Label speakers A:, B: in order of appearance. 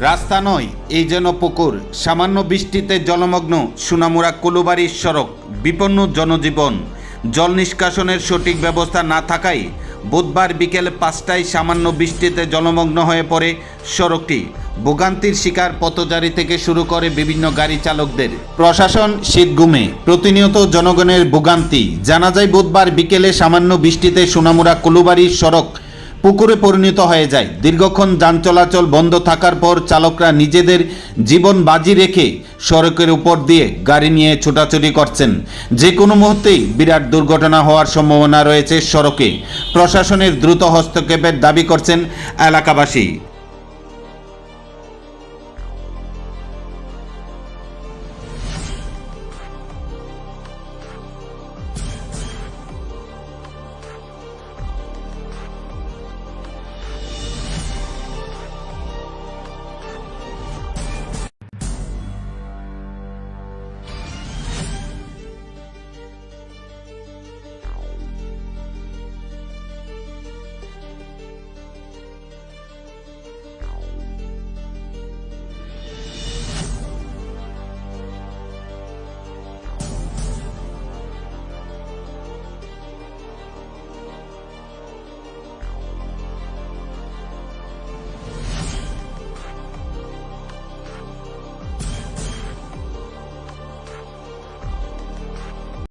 A: রাস্তা নয়, এই যেন পুকুর। সামান্য বৃষ্টিতে জলমগ্ন সুনামুরা কুলুবাড়ির সড়ক, বিপন্ন জনজীবন। জল নিষ্কাশনের সঠিক ব্যবস্থা না থাকায় বুধবার বিকেল পাঁচটায় সামান্য বৃষ্টিতে জলমগ্ন হয়ে পড়ে সড়কটি। ভোগান্তির শিকার পথচারী থেকে শুরু করে বিভিন্ন গাড়ি চালকদের। প্রশাসন শীতগুমে প্রতিনিয়ত জনগণের ভোগান্তি। জানা যায়, বুধবার বিকেলে সামান্য বৃষ্টিতে সোনামুড়া কুলুবাড়ির সড়ক পুকুরে পরিণত হয়ে যায়। দীর্ঘক্ষণ যান চলাচল বন্ধ থাকার পর চালকরা নিজেদের জীবন বাজি রেখে সড়কের উপর দিয়ে গাড়ি নিয়ে ছোটাছুটি করছেন। যে কোনো মুহূর্তেই বিরাট দুর্ঘটনা হওয়ার সম্ভাবনা রয়েছে সড়কে। প্রশাসনের দ্রুত হস্তক্ষেপের দাবি করছেন এলাকাবাসী।